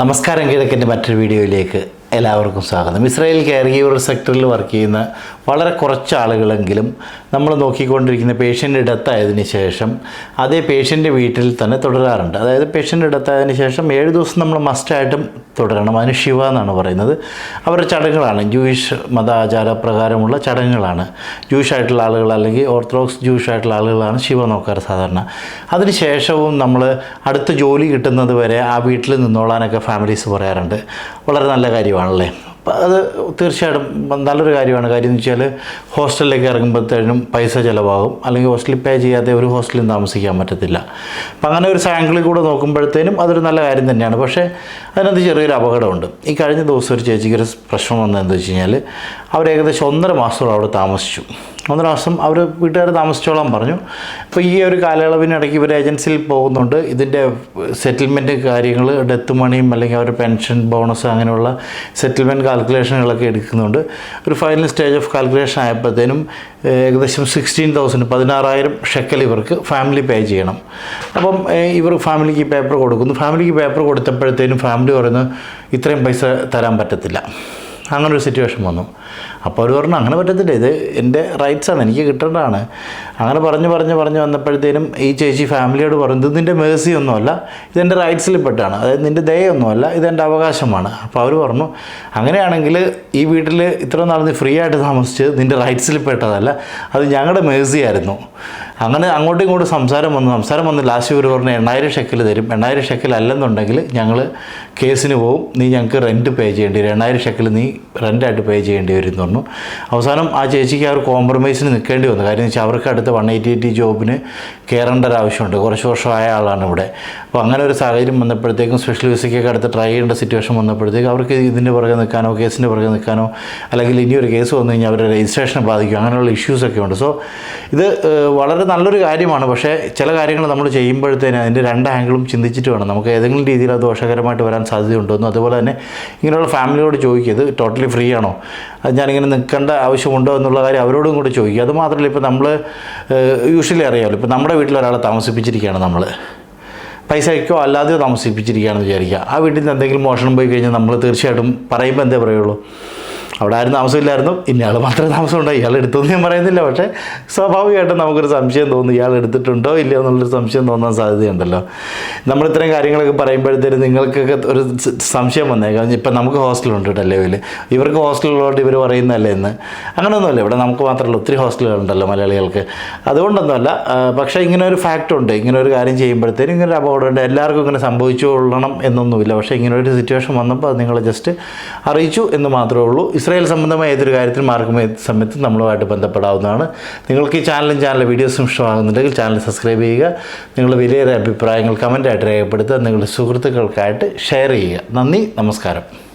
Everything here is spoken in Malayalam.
നമസ്കാരം കിഴക്കിന്റെ മറ്റൊരു വീഡിയോയിലേക്ക് എല്ലാവർക്കും സ്വാഗതം. ഇസ്രായേൽ കെയർ ഗീവർ സെക്ടറിൽ വർക്ക് ചെയ്യുന്ന വളരെ കുറച്ച് ആളുകളെങ്കിലും നമ്മൾ നോക്കിക്കൊണ്ടിരിക്കുന്ന പേഷ്യന്റ് ഇടത്തായതിനു ശേഷം അതേ പേഷ്യന്റെ വീട്ടിൽ തന്നെ തുടരാറുണ്ട്. അതായത് പേഷ്യന്റ് ഇടത്തായതിനു ശേഷം ഏഴ് ദിവസം നമ്മൾ മസ്റ്റായിട്ടും തുടരണം. അതിന് ശിവ എന്നാണ് പറയുന്നത്. അവരുടെ ചടങ്ങുകളാണ്. ജൂയിഷ് മതാചാര പ്രകാരമുള്ള ചടങ്ങുകളാണ്. ജൂയിഷ് ആയിട്ടുള്ള ആളുകൾ അല്ലെങ്കിൽ ഓർത്തഡോക്സ് ജൂയിഷ് ആയിട്ടുള്ള ആളുകളാണ് ശിവ നോക്കാറ് സാധാരണ. അതിന് ശേഷവും നമ്മൾ അടുത്ത ജോലി കിട്ടുന്നത് വരെ ആ വീട്ടിൽ നിന്നോളാനൊക്കെ ഫാമിലീസ് പറയാറുണ്ട്. വളരെ നല്ല കാര്യമാണല്ലേ? അത് തീർച്ചയായിട്ടും നല്ലൊരു കാര്യമാണ്. കാര്യം എന്ന് വെച്ചാൽ ഹോസ്റ്റലിലേക്ക് ഇറങ്ങുമ്പോഴത്തേനും പൈസ ചിലവാകും. അല്ലെങ്കിൽ ഹോസ്റ്റലിൽ പേ ചെയ്യാതെ ഒരു ഹോസ്റ്റലിൽ താമസിക്കാൻ പറ്റത്തില്ല. അപ്പം അങ്ങനെ ഒരു സാങ്കിളിൽ കൂടെ നോക്കുമ്പോഴത്തേനും അതൊരു നല്ല കാര്യം തന്നെയാണ്. പക്ഷേ അതിനകത്ത് ചെറിയൊരു അപകടമുണ്ട്. ഈ കഴിഞ്ഞ ദിവസം ഒരു ചേച്ചിക്ക് ഒരു പ്രശ്നം വന്നതെന്ന് വെച്ച് കഴിഞ്ഞാൽ അവർ ഏകദേശം ഒന്നര മാസത്തോളം അവിടെ താമസിച്ചു. ഒന്നര മാസം അവർ വീട്ടുകാർ താമസിച്ചോളാൻ പറഞ്ഞു. അപ്പോൾ ഈ ഒരു കാലയളവിനിടയ്ക്ക് ഇവർ ഏജൻസിയിൽ പോകുന്നുണ്ട്. ഇതിന്റെ സെറ്റിൽമെന്റ് കാര്യങ്ങൾ ഡെത്ത് മണിയും അല്ലെങ്കിൽ അവർ പെൻഷൻ ബോണസ് അങ്ങനെയുള്ള സെറ്റിൽമെന്റ് കാൽക്കുലേഷനുകളൊക്കെ എടുക്കുന്നുണ്ട്. ഒരു ഫൈനൽ സ്റ്റേജ് ഓഫ് കാൽക്കുലേഷൻ ആയപ്പോഴത്തേനും ഏകദേശം സിക്സ്റ്റീൻ തൗസൻഡ് പതിനാറായിരം ഷെക്കൽ ഇവർക്ക് ഫാമിലി പേ ചെയ്യണം. അപ്പം ഇവർ ഫാമിലിക്ക് പേപ്പർ കൊടുക്കുന്നു. ഫാമിലിക്ക് പേപ്പർ കൊടുത്തപ്പോഴത്തേനും ഫാമിലി പറയുന്നു ഇത്രയും പൈസ തരാൻ പറ്റത്തില്ല. അങ്ങനെ ഒരു സിറ്റുവേഷൻ വന്നു. അപ്പോൾ അവർ പറഞ്ഞു അങ്ങനെ പറ്റത്തില്ല. ഇത് എന്റെ റൈറ്റ്സാണ് എനിക്ക് കിട്ടേണ്ടതാണ്. അങ്ങനെ പറഞ്ഞ് പറഞ്ഞ് പറഞ്ഞ് വന്നപ്പോഴത്തേനും ഈ ചേച്ചി ഫാമിലിയോട് പറഞ്ഞു ഇത് നിന്റെ മേഴ്സി ഒന്നുമല്ല. ഇതെന്റെ റൈറ്റ്സിൽ പെട്ടാണ്. അതായത് നിന്റെ ദയൊന്നുമല്ല ഇതെന്റെ അവകാശമാണ്. അപ്പോൾ അവർ പറഞ്ഞു അങ്ങനെയാണെങ്കിൽ ഈ വീട്ടിൽ ഇത്ര നാൾ നീ ഫ്രീ ആയിട്ട് താമസിച്ച് നിന്റെ റൈറ്റ്സിൽ പെട്ടതല്ല. അത് ഞങ്ങളുടെ മേഴ്സി ആയിരുന്നു. അങ്ങനെ അങ്ങോട്ടും ഇങ്ങോട്ടും സംസാരം വന്നു. സംസാരം വന്ന് ലാസ്റ്റ് ഇവർ പറഞ്ഞ് എണ്ണായിരം ഷെക്കിൽ തരും. എണ്ണായിരം ഷെക്കിൽ അല്ലെന്നുണ്ടെങ്കിൽ ഞങ്ങൾ കേസിന് പോവും. നീ ഞങ്ങൾക്ക് റെന്റ് പേ ചെയ്യേണ്ടി വരും. എണ്ണായിരം ഷെക്കിൽ നീ റെന്റായിട്ട് പേ ചെയ്യേണ്ടി വരും എന്ന് പറഞ്ഞു. അവസാനം ആ ചേച്ചിക്ക് ഒരു കോംപ്രമൈസിന് നിൽക്കേണ്ടി വന്നു. കാര്യം വെച്ചാൽ അവർക്ക് അടുത്ത് വൺ എയ്റ്റി എയ്റ്റി ജോബിന് കയറേണ്ട ഒരു ആവശ്യമുണ്ട്. കുറച്ച് വർഷമായ ആളാണ് ഇവിടെ. അപ്പോൾ അങ്ങനെ ഒരു സാഹചര്യം വന്നപ്പോഴത്തേക്കും സ്പെഷ്യൽ വിസയ്ക്കൊക്കെ അടുത്ത് ട്രൈ ചെയ്യേണ്ട സിറ്റുവേഷൻ വന്നപ്പോഴത്തേക്കും അവർക്ക് ഇതിന്റെ പുറകെ നിൽക്കാനോ കേസിന്റെ പുറകെ നിൽക്കാനോ അല്ലെങ്കിൽ ഇനി ഒരു കേസ് വന്നു കഴിഞ്ഞാൽ അവരുടെ രജിസ്ട്രേഷനെ ബാധിക്കും. അങ്ങനെയുള്ള ഇഷ്യൂസൊക്കെ ഉണ്ട്. സോ ഇത് വളരെ നല്ലൊരു കാര്യമാണ്. പക്ഷേ ചില കാര്യങ്ങൾ നമ്മൾ ചെയ്യുമ്പോഴത്തേന് അതിന്റെ രണ്ട് ആംഗിളും ചിന്തിച്ചിട്ട് വേണം. നമുക്ക് ഏതെങ്കിലും രീതിയിൽ അത് ദോഷകരമായിട്ട് വരാൻ സാധ്യതയുണ്ടോയെന്നും അതുപോലെ തന്നെ ഇങ്ങനെയുള്ള ഫാമിലിയോട് ചോദിക്കുക ഇത് ടോട്ടലി ഫ്രീ ആണോ? ഞാനിങ്ങനെ നിൽക്കേണ്ട ആവശ്യമുണ്ടോ എന്നുള്ള കാര്യം അവരോടും കൂടി ചോദിക്കുക. അത് മാത്രമല്ല ഇപ്പോൾ നമ്മൾ യൂഷ്വലി അറിയാമല്ലോ. ഇപ്പോൾ നമ്മുടെ വീട്ടിൽ ഒരാളെ താമസിപ്പിച്ചിരിക്കുകയാണ് നമ്മൾ പൈസയ്ക്കോ അല്ലാതെയോ താമസിപ്പിച്ചിരിക്കുകയാണെന്ന് വിചാരിക്കുക. ആ വീട്ടിൽ നിന്ന് എന്തെങ്കിലും മോഷണം പോയി കഴിഞ്ഞാൽ നമ്മൾ തീർച്ചയായിട്ടും പറയുമ്പോൾ എന്തേ പറയുള്ളൂ? അവിടെ ആരും താമസമില്ലായിരുന്നു. ഇന്നയാൾ മാത്രമേ താമസമുണ്ടോ ഇയാൾ എടുത്തെന്ന് ഞാൻ പറയുന്നില്ല. പക്ഷേ സ്വാഭാവികമായിട്ടും നമുക്കൊരു സംശയം തോന്നും. ഇയാൾ എടുത്തിട്ടുണ്ടോ ഇല്ലയോ എന്നുള്ളൊരു സംശയം തോന്നാൻ സാധ്യതയുണ്ടല്ലോ. നമ്മൾ ഇത്രയും കാര്യങ്ങളൊക്കെ പറയുമ്പോഴത്തേക്കും നിങ്ങൾക്കൊക്കെ ഒരു സംശയം വന്നേക്കാം ഇപ്പം നമുക്ക് ഹോസ്റ്റലുണ്ട് ഡെല്ലവിൽ ഇവർക്ക് ഹോസ്റ്റലുള്ളതുകൊണ്ട് ഇവർ പറയുന്നതല്ലേ എന്ന് അങ്ങനെയൊന്നുമല്ല ഇവിടെ നമുക്ക് മാത്രമല്ല ഒത്തിരി ഹോസ്റ്റലുകളുണ്ടല്ലോ മലയാളികൾക്ക്. അതുകൊണ്ടൊന്നുമല്ല പക്ഷേ ഇങ്ങനെ ഒരു ഫാക്റ്റ് ഉണ്ട് ഇങ്ങനെ ഒരു കാര്യം ചെയ്യുമ്പോഴത്തേനും ഇങ്ങനെ ഒരു അപകടമുണ്ട്. എല്ലാവർക്കും ഇങ്ങനെ സംഭവിച്ചു കൊള്ളണം എന്നൊന്നുമില്ല. പക്ഷേ ഇങ്ങനെ ഒരു സിറ്റുവേഷൻ വന്നപ്പോൾ അത് നിങ്ങളെ ജസ്റ്റ് അറിയിച്ചു എന്ന് മാത്രമേ ഉള്ളൂ. ഇസ്രായേൽ സംബന്ധമായ ഏതൊരു കാര്യത്തിനും മാർഗം സമയത്ത് നമ്മളുമായിട്ട് ബന്ധപ്പെടാവുന്നതാണ്. നിങ്ങൾക്ക് ഈ ചാനലും ചാനലിലെ വീഡിയോസും ഇഷ്ടമാകുന്നുണ്ടെങ്കിൽ ചാനൽ സബ്സ്ക്രൈബ് ചെയ്യുക. നിങ്ങളുടെ വിലയേറെ അഭിപ്രായങ്ങൾ കമന്റായിട്ട് രേഖപ്പെടുത്തുക. നിങ്ങളുടെ സുഹൃത്തുക്കൾക്കായിട്ട് ഷെയർ ചെയ്യുക. നന്ദി നമസ്കാരം.